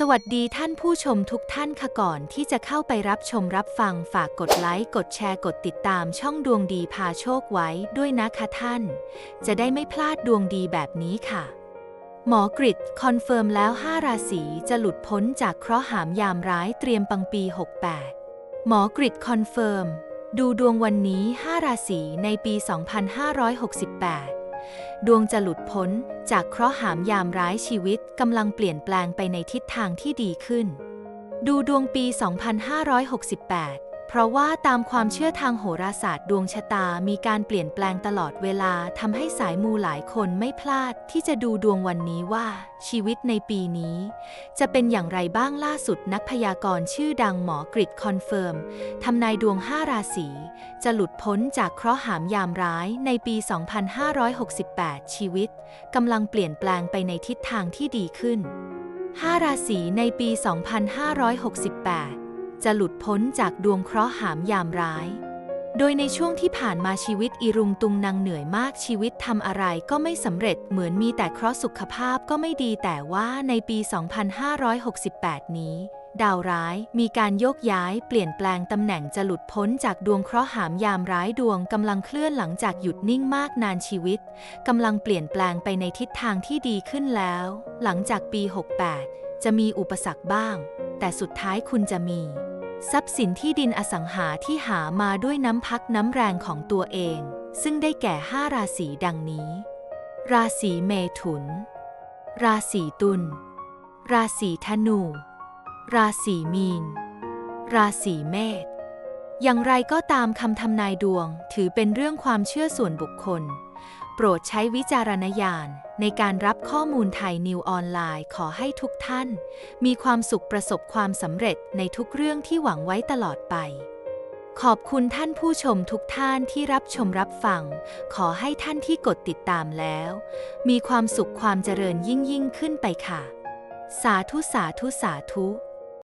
สวัสดีท่านผู้ชมทุกท่านค่ะก่อนที่จะเข้าไปรับชมรับฟังฝากกดไลค์ กดแชร์กดติดตามช่องดวงดีพาโชคไว้ด้วยนะคะท่าน จะได้ไม่พลาดดวงดีแบบนี้ค่ะ หมอกริดคอนเฟิร์มแล้ว 5 ราศีจะหลุดพ้นจากเคราะห์หามยามร้ายเตรียมปังปี 68 หมอกริดคอนเฟิร์ม ดูดวงวันนี้ 5 ราศีในปี 2568 ดวงจะหลุดพ้นจากเคราะห์หามยามร้ายชีวิตกำลังเปลี่ยนแปลงไปในทิศทางที่ดีขึ้น ดูดวงปี 2568 เพราะว่าตามความเชื่อทางโหราศาสตร์ดวงชะตามีการเปลี่ยนแปลงตลอดเวลาทำให้สายมูหลายคนไม่พลาดที่จะดูดวงวันนี้ว่า ชีวิตในปีนี้ จะเป็นอย่างไรบ้างล่าสุดนักพยากรณ์ชื่อดังหมอกริดคอนเฟิร์มทำนายดวง 5 ราศี จะหลุดพ้นจากเคราะห์หามยามร้ายในปี 2568 ชีวิตกำลังเปลี่ยนแปลงไปในทิศทางที่ดีขึ้น 5 ราศีในปี 2568 จะหลุดพ้นจากดวงเคราะห์หามยามร้าย โดยในช่วงที่ผ่านมาชีวิตอีรุงตุงนางเหนื่อยมากชีวิตทำอะไรก็ไม่สำเร็จเหมือนมีแต่เคราะห์สุขภาพก็ไม่ดีแต่ว่าในปี 2568 นี้ ดาวร้ายมีการโยกย้ายเปลี่ยนแปลงตำแหน่งจะหลุดพ้นจากดวงเคราะห์หามยามร้ายดวงกำลังเคลื่อนหลังจากหยุดนิ่งมากนานชีวิตกำลังเปลี่ยนแปลงไปในทิศทางที่ดีขึ้นแล้ว หลังจากปี 68จะมีอุปสรรคบ้าง แต่สุดท้ายคุณจะมี ทรัพย์สินที่ดินอสังหาที่หามาด้วยน้ำพักน้ำแรงของตัวเอง ซึ่งได้แก่5ราศีดังนี้ ราศีเมถุน ราศีตุล ราศีธนู ราศีมีน ราศีเมษอย่างไรก็ตามคำทำนายดวงถือเป็นเรื่องความเชื่อส่วนบุคคล โปรดใช้วิจารณญาณในการรับข้อมูลไทยนิวออนไลน์ขอให้ทุกท่าน มีความสุขประสบความสำเร็จในทุกเรื่องที่หวังไว้ตลอดไป ขอบคุณท่านผู้ชมทุกท่านที่รับชมรับฟัง ขอให้ท่านที่กดติดตามแล้ว มีความสุขความเจริญยิ่งยิ่งขึ้นไปค่ะ สาธุสาธุสาธุ